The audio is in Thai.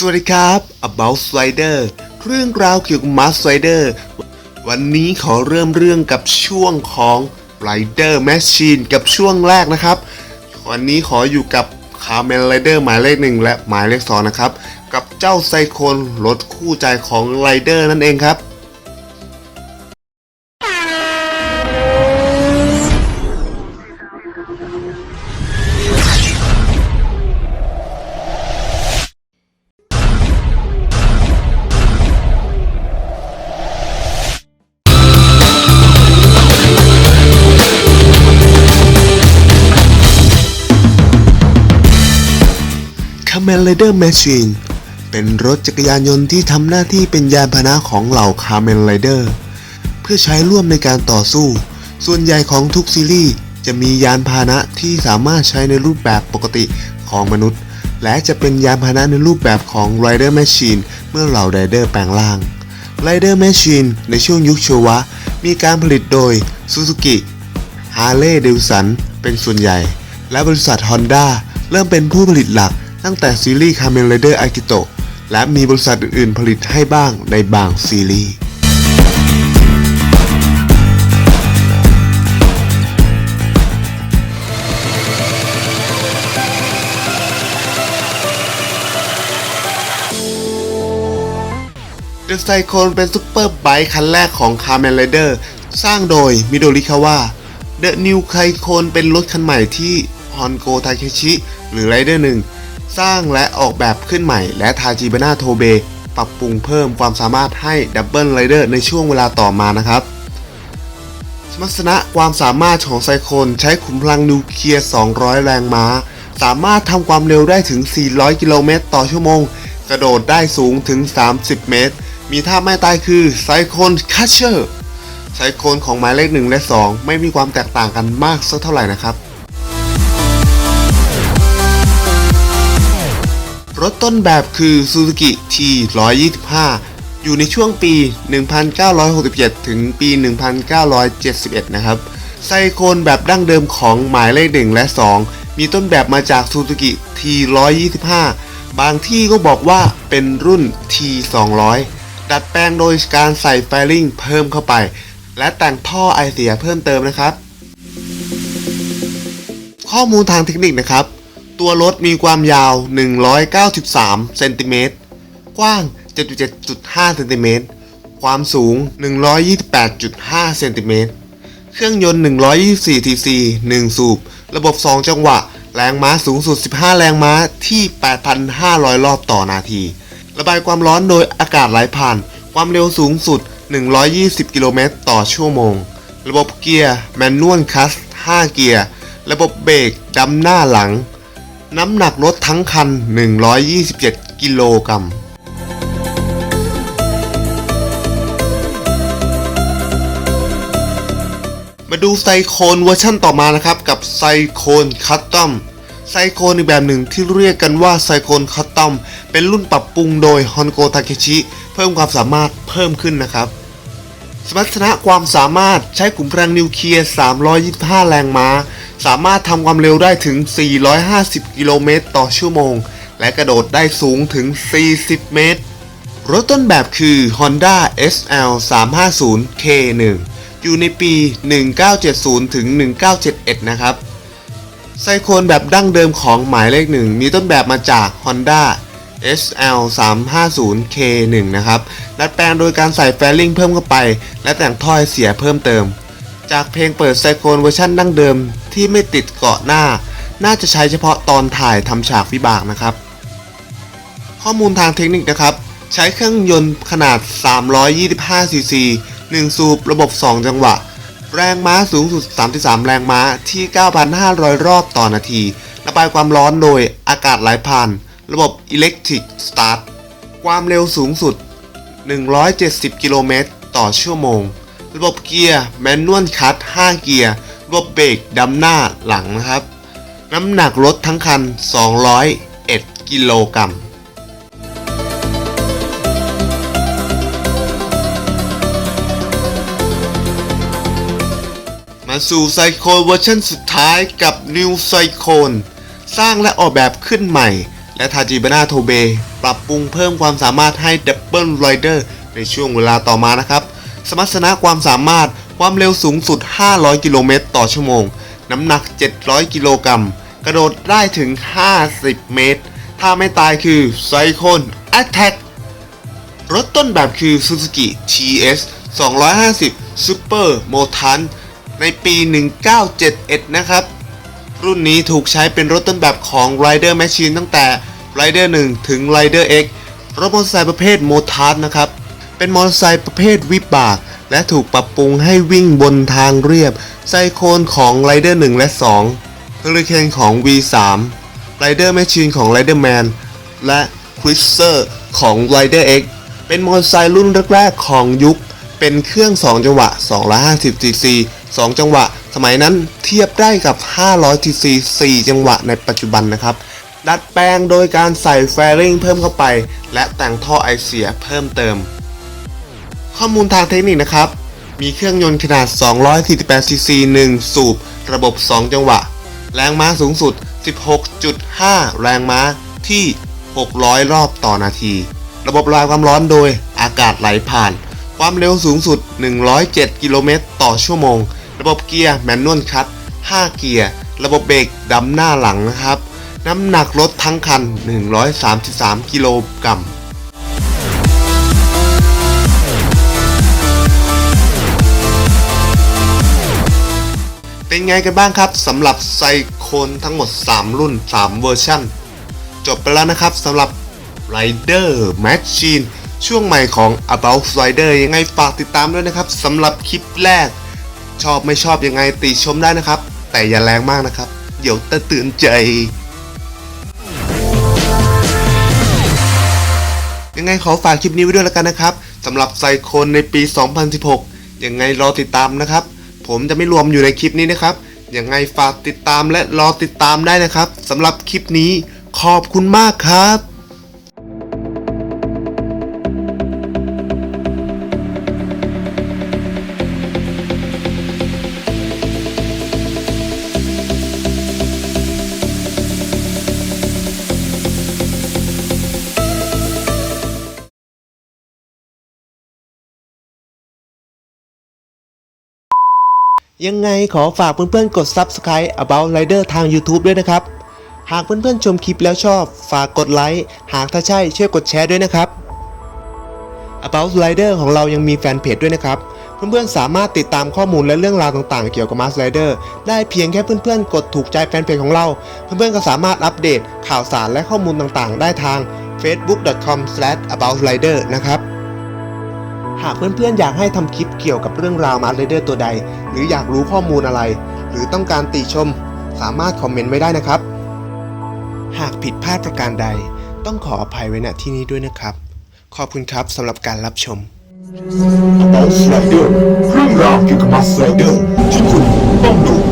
สวัสดีครับ About Slider เรื่องราวเกี่ยวกับ Mask Slider วันนี้ขอเริ่มเรื่องกับช่วงของ Rider Machine กับช่วงแรกนะครับ วันนี้ขออยู่กับ c a r m e n Rider หมายเลขหนึ่งและหมายเลขสองนะครับ กับเจ้าไซโคนรถคู่ใจของ Rider นั่นเองครับ c a m e n Rider Machine เป็นรถจักรยานยนต์ที่ทำหน้าที่เป็นยานพาหนะของเหล่า c a m e n Rider เพื่อใช้ร่วมในการต่อสู้ ส่วนใหญ่ของทุกซีรีส์จะมียานพาหนะที่สามารถใช้ในรูปแบบปกติของมนุษย์ และจะเป็นยานพาหนะในรูปแบบของ Rider Machine เมื่อเหล่า Rider แปลงร่าง Rider Machine ในช่วงยุคโชวะ มีการผลิตโดย Suzuki ฮาร์เลย์เดวสันเป็นส่วนใหญ่ และบริษัท Honda เริ่มเป็นผู้ผลิตหลัก ตั้งแต่ซีรีส์ Kamen Rider Akito และมีบริษัทอื่นๆผลิตให้บ้างในบางซีรีส์ The c y c l o n เป็นซุปเปอร์ไบค์คันแรกของ Kamen Rider สร้างโดยมิโดริคาวะ The New c y c l o n เป็นรถคันใหม่ที่ฮอนโกทาเคชิ หรือ Rider 1 สร้างและออกแบบขึ้นใหม่และทาจิบานาโทเบปรับปรุงเพิ่มความสามารถให้ดับเบิลไรเดอร์ในช่วงเวลาต่อมานะครับ สมรรถนะความสามารถของไซโคนใช้ขุมพลังนิวเคลียร์ 200 แรงม้า สามารถทำความเร็วได้ถึง 400 กิโลเมตรต่อชั่วโมง กระโดดได้สูงถึง 30 เมตร มีท่าไม่ตายคือไซโคนคัชเชอร์ไซโคนของหมายเลข 1 และ 2 ไม่มีความแตกต่างกันมากสักเท่าไหร่นะครับ รถต้นแบบคือ Suzuki T125 อยู่ในช่วงปี 1967 ถึงปี 1971 นะครับ ไซโคนแบบดั้งเดิมของหมายเลข1และ 2 มีต้นแบบมาจาก Suzuki T125 บางที่ก็บอกว่าเป็นรุ่น T200 ดัดแปลงโดยการใส่ไฟลิ่งเพิ่มเข้าไป และแต่งท่อไอเสียเพิ่มเติมนะครับ ข้อมูลทางเทคนิคนะครับ ตัวรถมีความยาว 193 เซนติเมตร กว้าง 77.5 เซนติเมตร ความสูง 128.5 เซนติเมตร เครื่องยนต์ 124ทีซี1สูบ ระบบ 2 จังหวะ แรงม้าสูงสุด 15 แรงม้าที่ 8,500 รอบต่อนาที ระบายความร้อนโดยอากาศไหลผ่าน ความเร็วสูงสุด 120 กิโลเมตรต่อชั่วโมง ระบบเกียร์ แมนนวลคัส 5 เกียร์ ระบบเบรกดำหน้าหลัง น้ำหนักรถทั้งคัน 127 กิโลกรัมมาดูไซโคนเวอร์ชั่นต่อมานะครับ กับไซโคนคัตตอมไซโคนอีกแบบหนึ่งที่เรียกกันว่าไซโคนคัตตอมเป็นรุ่นปรับปรุงโดยฮอนโกทาเคชิเพิ่มความสามารถเพิ่มขึ้นนะครับ สมรรถนะความสามารถใช้ขุมพลังนิวเคลียร์ 325 แรงม้า สามารถทำความเร็วได้ถึง 450 กิโลเมตรต่อชั่วโมง และกระโดดได้สูงถึง 40 เมตร รถต้นแบบคือ Honda SL 350 K1 อยู่ในปี 1970 ถึง 1971 นะครับไซโคนแบบดั้งเดิมของหมายเลขหนึ่งมีต้นแบบมาจาก Honda SL 350 K1 นะครับดัดแปลงโดยการใส่แฟลลิงเพิ่มเข้าไป และแต่งท่อไอเสียเพิ่มเติม จากเพลงเปิดไซโคนเวอร์ชันดั้งเดิมที่ไม่ติดเกาะหน้า น่าจะใช้เฉพาะตอนถ่ายทำฉากวิบากนะครับ ข้อมูลทางเทคนิคนะครับ ใช้เครื่องยนต์ขนาด 325 ซีซี 1 สูบระบบ 2 จังหวะ แรงม้าสูงสุด 33 แรงม้าที่ 9,500 รอบต่อนาที ระบายความร้อนโดยอากาศไหลผ่าน ระบบ Electric Start ความเร็วสูงสุด 170 กิโลเมตรต่อชั่วโมง ระบบเกียร์แมนนวลคัต5 เกียร์ ระบบเบรกดำหน้าหลังนะครับ น้ำหนักรถทั้งคัน 201 กิโลกรัมมาสู่ไซโคนเวอร์ชันสุดท้ายกับ New Cyclone สร้างและออกแบบขึ้นใหม่ และทาจิบานาโทเบปรับปรุงเพิ่มความสามารถให้ Double Rider ในช่วงเวลาต่อมานะครับ สมรรถนะความสามารถความเร็วสูงสุด 500 กิโลเมตรต่อชั่วโมง น้ำหนัก 700 กิโลกรัม กระโดดได้ถึง 50 เมตร ถ้าไม่ตายคือ Cyclone Attack รถต้นแบบคือ Suzuki TS 250 Super Motan ในปี 1971 นะครับ รุ่นนี้ถูกใช้เป็นรถต้นแบบของ Rider Machine ตั้งแต่ Rider 1 ถึง Rider X รถมอเตอร์ไซค์ประเภท Motan นะครับ เป็นมอเตอร์ไซค์ประเภทวิบาก และถูกปรับปรุงให้วิ่งบนทางเรียบ ไซโคนของ Rider 1 และ 2 Hurricane ของ V3 Rider Machine ของ Rider Man และ c r i s e r ของ Rider X เป็นมอเตอร์ไซค์รุ่นแรกๆของยุค เป็นเครื่อง 2 จังหวะ 250 cc 2 จังหวะ สมัยนั้นเทียบได้กับ 500 cc 4 จังหวะในปัจจุบันนะครับ ดัดแปลงโดยการใส่แฟริงเพิ่มเข้าไป และแต่งท่อไอเสียเพิ่มเติม ข้อมูลทางเทคนิคนะครับ มีเครื่องยนต์ขนาด 248 cc 1 สูบ ระบบ 2 จังหวะ แรงม้าสูงสุด 16.5 แรงม้าที่ 600 รอบต่อนาที ระบบระบายความร้อนโดยอากาศไหลผ่าน ความเร็วสูงสุด 107 กิโลเมตรต่อชั่วโมง ระบบเกียร์แมนนวลคัต5เกียร์ ระบบเบรกดำหน้าหลังนะครับ น้ำหนักรถทั้งคัน 133 กิโลกรัมเป็นไงกันบ้างครับสำหรับไซโคนทั้งหมด 3 รุ่น 3 เวอร์ชันจบไปแล้วนะครับสำหรับ Rider Machine ช่วงใหม่ของ About Rider ยังไงฝากติดตามด้วยนะครับสำหรับคลิปแรก ชอบไม่ชอบยังไงติชมได้นะครับ แต่อย่าแรงมากนะครับ เดี๋ยวจะตื่นใจ ยังไงขอฝากคลิปนี้ไว้ด้วยแล้วกันนะครับสำหรับไซโคนในปี 2016 ยังไงรอติดตามนะครับ ผมจะไม่รวมอยู่ในคลิปนี้นะครับ ยังไงฝากติดตามและรอติดตามได้นะครับสำหรับคลิปนี้ขอบคุณมากครับ ยังไงขอฝากเพื่อนๆกด Subscribe About Rider ทาง YouTube ด้วยนะครับ หากเพื่อนๆชมคลิปแล้วชอบฝากกดไลค์หากถ้าใช่ช่วยกดแชร์ด้วยนะครับ About Rider ของเรายังมีแฟนเพจด้วยนะครับ เพื่อนๆสามารถติดตามข้อมูลและเรื่องราวต่างๆ เกี่ยวกับ Mars Rider ได้เพียงแค่เพื่อนๆ กดถูกใจแฟนเพจของเรา เพื่อนๆก็สามารถอัปเดตข่าวสารและข้อมูลต่างๆ ได้ทาง facebook.com/aboutrider นะครับ หากเพื่อนๆ อยากให้ทำคลิปเกี่ยวกับเรื่องราวมาร์เรเดอร์ตัวใด หรืออยากรู้ข้อมูลอะไร หรือต้องการติชม สามารถคอมเมนต์ไว้ได้นะครับ หากผิดพลาดประการใด ต้องขออภัยไว้ณที่นี้ด้วยนะครับ ขอบคุณครับสำหรับการรับชม About Rider เรื่องราวเกี่ยวกับมาสไ i เดอร์ที่คุณต้องดู